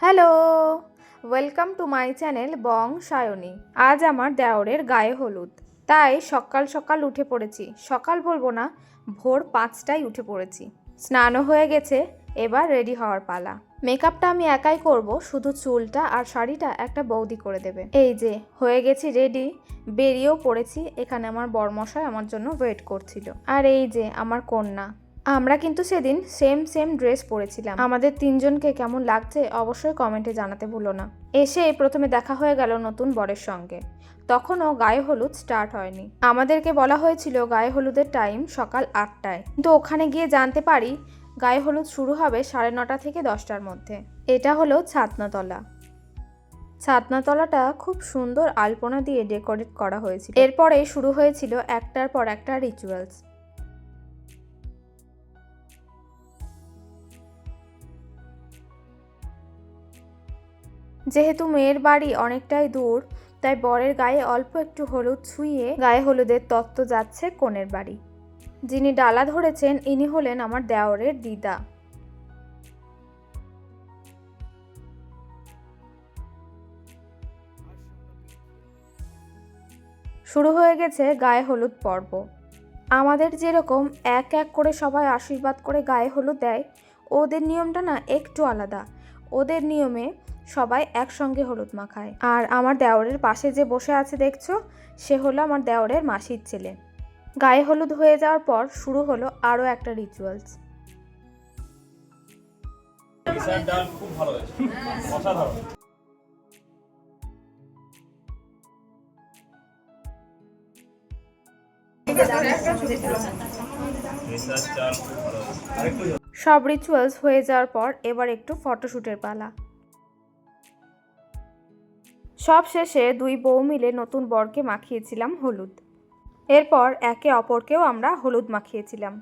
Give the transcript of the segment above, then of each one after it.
Hello welcome to my channel Bong Sayani আজ আমার দেওরের গায়ে হলুদ। তাই সকাল সকাল উঠে পড়েছি। সকাল বলব না, ভোর পাঁচটায় উঠে পড়েছি। স্নানও হয়ে গেছে, এবার রেডি হওয়ার পালা। মেকআপটা আমি একাই করব, শুধু চুলটা আর শাড়িটা একটা বৌদি করে দেবে। এই যে, হয়ে গেছি রেডি বেরিয়েও পড়েছি, এখানে আমার বরমশাই আমার জন্য ওয়েট করছিল। আর এই যে, আমার কন্যা। আমরা কিন্তু সেদিন সেম সেম ড্রেস পরেছিলাম। আমাদের তিনজনকে কেমন লাগছে অবশ্যই কমেন্টে জানাতে ভুলো না। এসে প্রথমে দেখা হয়ে গেল নতুন বরের সঙ্গে। তখনও গায়ে হলুদ স্টার্ট হয়নি। আমাদেরকে বলা হয়েছিল গায়ে হলুদের টাইম সকাল আটটায়। কিন্তু ওখানে গিয়ে জানতে পারি গায়ে হলুদ শুরু হবে সাড়ে নটা থেকে দশটার মধ্যে। এটা হলো ছাতনাতলা। ছাতনাতলাটা খুব সুন্দর আলপনা দিয়ে ডেকোরেট করা হয়েছিল। এরপরে শুরু হয়েছিল একটার পর একটা রিচুয়ালস যেহেতু মেয়ের বাড়ি অনেকটাই দূর, তাই বরের গায়ে অল্প একটু হলুদ ছুঁয়ে গায়ে হলুদের তত্ত্ব যাচ্ছে কনের বাড়ি। যিনি ডালা ধরেছেন, ইনি হলেন আমার দেওরের দিদা। শুরু হয়ে গেছে গায়ে হলুদ পর্ব। আমাদের যেরকম এক এক করে সবাই আশীর্বাদ করে গায়ে হলুদ দেয়, ওদের নিয়মটা না একটু আলাদা। ওদের নিয়মে সবাই একসঙ্গে হলুদ মাখায়। আর আমার দেওরের পাশে যে বসে আছে দেখছ? সে হলো আমার দেওরের মাসির ছেলে। গায়ে হলুদ হয়ে যাওয়ার পর শুরু হলো আরও একটা রিচুয়ালস ডাল খুব ভালো হয়েছে। অসাধারণ। সব রিচুয়ালস হয়ে যাওয়ার পর এবার একটু ফটোশ্যুটের পালা। সব শেষে দুই বউ মিলে নতুন বরকে মাখিয়েছিলাম হলুদ। এরপর একে অপরকেও আমরা হলুদ মাখিয়েছিলাম।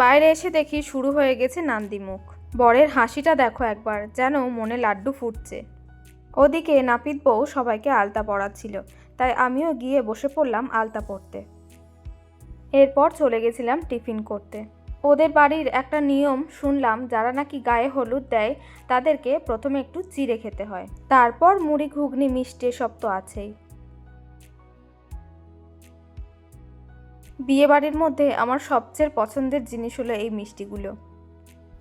বাইরে এসে দেখি শুরু হয়ে গেছে নান্দিমুখ বরের হাসিটা দেখো একবার, যেন মনে লাড্ডু ফুটছে। ওদিকে নাপিত বউ সবাইকে আলতা পরাচ্ছিল, তাই আমিও গিয়ে বসে পড়লাম আলতা পড়তে এরপর চলে গেছিলাম টিফিন করতে। ওদের বাড়ির একটা নিয়ম শুনলাম, যারা নাকি গায়ে হলুদ দেয়, তাদেরকে প্রথমে একটু চিড়ে খেতে হয়। তারপর মুড়ি, ঘুগনি, মিষ্টি সব তো আছেই। বিয়ে বাড়ির মধ্যে আমার সবচেয়ে পছন্দের জিনিস হলো এই মিষ্টিগুলো।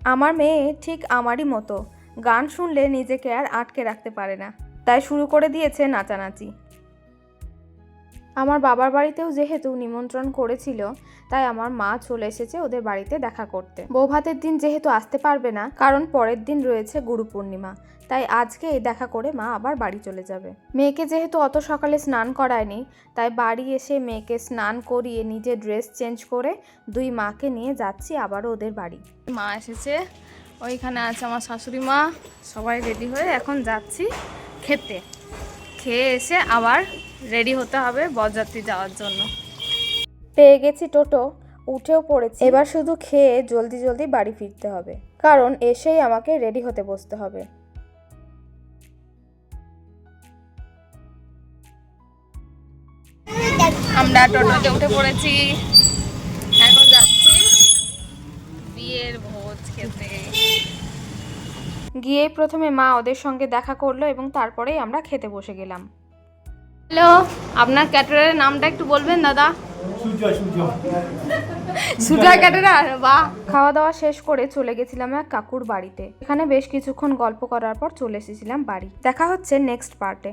আমার মেয়ে ঠিক আমারই মতো। গান শুনলে নিজেকে আর আটকে রাখতে পারে না। তাই শুরু করে দিয়েছে নাচানাচি। আমার বাবার বাড়িতেও যেহেতু নিমন্ত্রণ করেছিল, তাই আমার মা চলে এসেছে ওদের বাড়িতে দেখা করতে। বৌভাতের দিন যেহেতু আসতে পারবে না, কারণ পরের দিন রয়েছে গুরু পূর্ণিমা, তাই আজকে এই দেখা করে মা আবার বাড়ি চলে যাবে। মেয়েকে যেহেতু অত সকালে স্নান করায়নি, তাই বাড়ি এসে মেয়েকে স্নান করিয়ে নিজে ড্রেস চেঞ্জ করে দুই মাকে নিয়ে যাচ্ছি আবারও ওদের বাড়ি। মা এসেছে, ওইখানে আছে আমার শাশুড়ি মা, সবাই রেডি হয়ে এখন যাচ্ছি খেতে। খেয়ে এসে আবার রেডি হতে হবে বরযাত্রী যাওয়ার জন্য। পেয়ে গেছি টোটো উঠেও পড়েছি। এবার শুধু খেয়ে জলদি জলদি বাড়ি ফিরতে হবে কারণ এসেই আমাকে রেডি হতে বসতে হবে। আমরা টোটোতে উঠে পড়েছি। এখন যাচ্ছি বিয়ের ভোজ খেতে। গিয়েই প্রথমে মা ওদের সঙ্গে দেখা করল এবং তারপরেই আমরা খেতে বসে গেলাম। হ্যালো আপনার ক্যাটারের নামটা একটু বলবেন দাদা? সুজা ক্যাটারার? বা খাওয়া দাওয়া শেষ করে চলে গেছিলাম এক কাকুর বাড়িতে। এখানে বেশ কিছুক্ষণ গল্প করার পর চলে এসেছিলাম বাড়ি। দেখা হচ্ছে নেক্সট পার্টে